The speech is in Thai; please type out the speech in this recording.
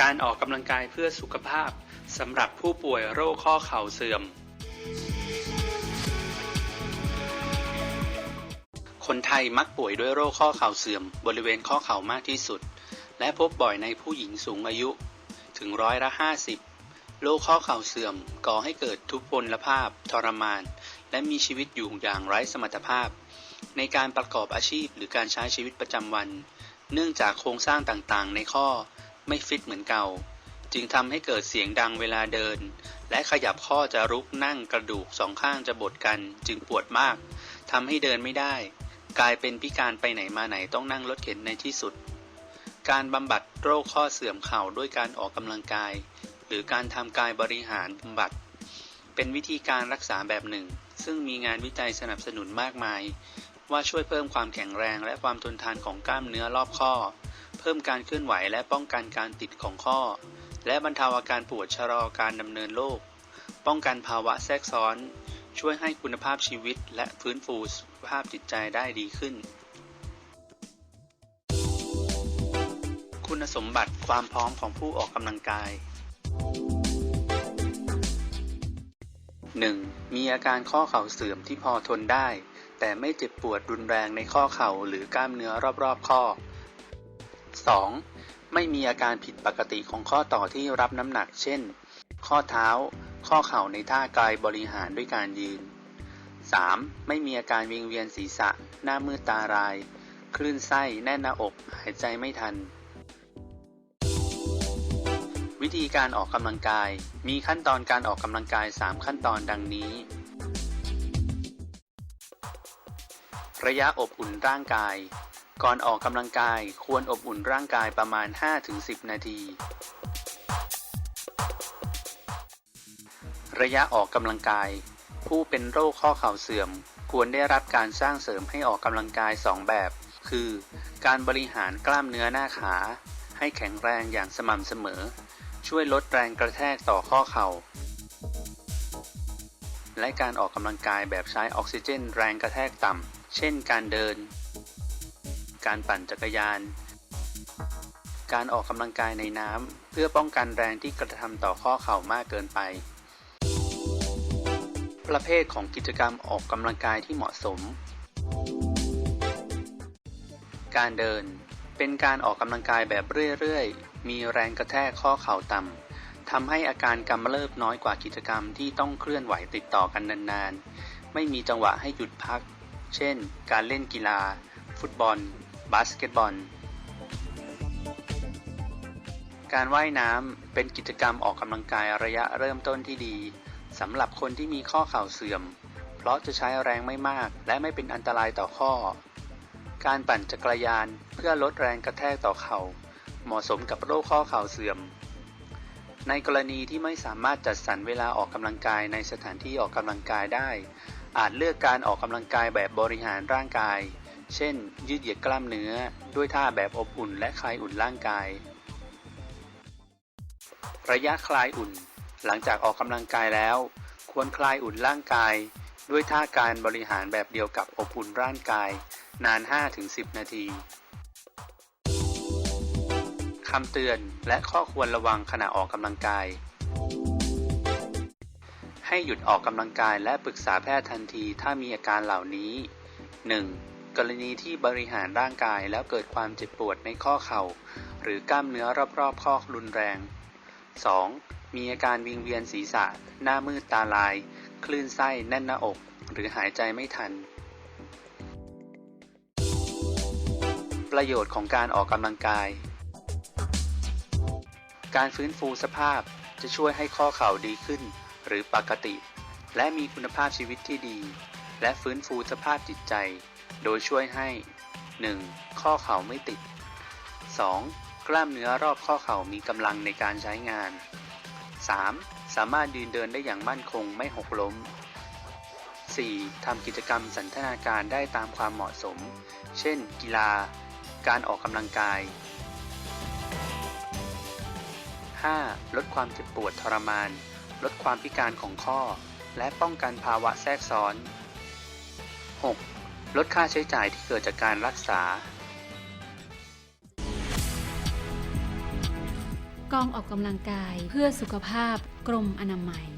การออกกำลังกายเพื่อสุขภาพสำหรับผู้ป่วยโรคข้อเข่าเสื่อม คนไทยมักป่วยด้วยโรคข้อเข่าเสื่อม บริเวณข้อเข่ามากที่สุด และพบบ่อยในผู้หญิงสูงอายุ ถึงร้อยละ50โรคข้อเข่าเสื่อมก่อให้เกิดทุพพลภาพ ทรมาน และมีชีวิตอยู่อย่างไร้สมรรถภาพ ในการประกอบอาชีพหรือการใช้ชีวิตประจำวัน เนื่องจากโครงสร้างต่างๆ ในข้อ ไม่ฟิตเหมือนเก่า จึงทำให้เกิดเสียงดังเวลาเดิน และขยับข้อจะรุกนั่งกระดูกสองข้างจะบดกัน จึงปวดมากทำให้เดินไม่ได้ กลายเป็นพิการไปไหนมาไหนต้องนั่งรถเข็นในที่สุด การบำบัดโรคข้อเสื่อมเข่าด้วยการออกกำลังกาย หรือการทำกายบริหารบำบัด เป็นวิธีการรักษาแบบหนึ่ง ซึ่งมีงานวิจัยสนับสนุนมากมาย ว่าช่วยเพิ่มความแข็งแรงและความทนทานของกล้ามเนื้อรอบข้อ พิ่มการเคลื่อนไหวและป้องกันการติดของข้อ และบรรเทาอาการปวดชะลอการดำเนินโรคป้องกันภาวะแทรกซ้อน ช่วยให้คุณภาพชีวิตและฟื้นฟูสุขภาพจิตใจได้ดีขึ้น คุณสมบัติความพร้อมของผู้ออกกำลังกาย 1. มีอาการข้อเข่าเสื่อมที่พอทนได้ แต่ไม่เจ็บปวดรุนแรงในข้อเข่าหรือกล้ามเนื้อรอบๆข้อ 2. ไม่มีอาการผิดปกติของข้อต่อที่รับน้ำหนัก เช่น ข้อเท้า ข้อเข่าในท่ากายบริหารด้วยการยืน 3. ไม่มีอาการวิงเวียนศีรษะ หน้ามืดตาราย คลื่นไส้ แน่นหน้าอก หายใจไม่ทัน วิธีการออกกำลังกาย มีขั้นตอนการออกกำลังกาย 3 ขั้นตอนดังนี้ ระยะอบอุ่นร่างกาย ก่อนออกกำลังกายควรอบอุ่นร่างกายประมาณ 5-10 นาที ระยะออกกำลังกาย ผู้เป็นโรคข้อเข่าเสื่อม ควรได้รับการสร้างเสริมให้ออกกำลังกาย 2 แบบ คือ การบริหารกล้ามเนื้อหน้าขา ให้แข็งแรงอย่างสม่ำเสมอ ช่วยลดแรงกระแทกต่อข้อเข่า และการออกกำลังกายแบบใช้ออกซิเจน แรงกระแทกต่ำ เช่นการเดิน การปั่นจักรยาน การออกกำลังกายในน้ำเพื่อป้องกันแรงที่กระทำต่อข้อเข่ามากเกินไป ประเภทของกิจกรรมออกกำลังกายที่เหมาะสม การเดิน เป็นการออกกำลังกายแบบเรื่อยๆ มีแรงกระแทกข้อเข่าต่ำทำให้อาการกำเริบน้อยกว่ากิจกรรมที่ต้องเคลื่อนไหวติดต่อกันนานๆ ไม่มีจังหวะให้หยุดพัก เช่น การเล่นกีฬา ฟุตบอล บาสเกตบอล การว่ายน้ำเป็นกิจกรรมออกกำลังกายระยะเริ่มต้นที่ดีสำหรับคนที่มีข้อเข่าเสื่อม เพราะจะใช้แรงไม่มากและไม่เป็นอันตรายต่อข้อ การปั่นจักรยานเพื่อลดแรงกระแทกต่อเข่า เหมาะสมกับโรคข้อเข่าเสื่อม ในกรณีที่ไม่สามารถจัดสรรเวลาออกกำลังกายในสถานที่ออกกำลังกายได้ อาจเลือกการออกกำลังกายแบบบริหารร่างกาย เช่น ยืดเหยียดกล้ามเนื้อ ด้วยท่าแบบอบอุ่นและคลายอุ่นร่างกาย ระยะคลายอุ่น หลังจากออกกำลังกายแล้ว ควรคลายอุ่นร่างกาย ด้วยท่าการบริหารแบบเดียวกับอบอุ่นร่างกาย นาน 5-10 นาทีคำเตือนและข้อควรระวังขณะออกกำลังกาย ให้หยุดออกกำลังกายและปรึกษาแพทย์ทันทีถ้ามีอาการเหล่านี้ 1. กรณีที่บริหารร่างกายแล้วเกิดความเจ็บปวดในข้อเข่า หรือกล้ามเนื้อรอบๆข้อรุนแรง 2. มีอาการวิงเวียนศีรษะ หน้ามืดตาลาย คลื่นไส้แน่นหน้าอก หรือหายใจไม่ทัน ประโยชน์ของการออกกำลังกาย การฟื้นฟูสภาพจะช่วยให้ข้อเข่าดีขึ้น หรือปกติ และมีคุณภาพชีวิตที่ดี และฟื้นฟูสภาพจิตใจ โดยช่วยให้ 1. ข้อเข่าไม่ติด 2. กล้ามเนื้อรอบข้อเข่ามีกำลังในการใช้งาน 3. สามารถยืนเดินได้อย่างมั่นคงไม่หกล้ม 4. ทำกิจกรรมสันทนาการได้ตามความเหมาะสม เช่น กีฬา การออกกำลังกาย 5. ลดความเจ็บปวดทรมาน ลดความพิการของข้อ และป้องกันภาวะแทรกซ้อน 6. ลดค่าใช้จ่ายที่เกิดจากการรักษา กองออกกำลังกายเพื่อสุขภาพกรมอนามัย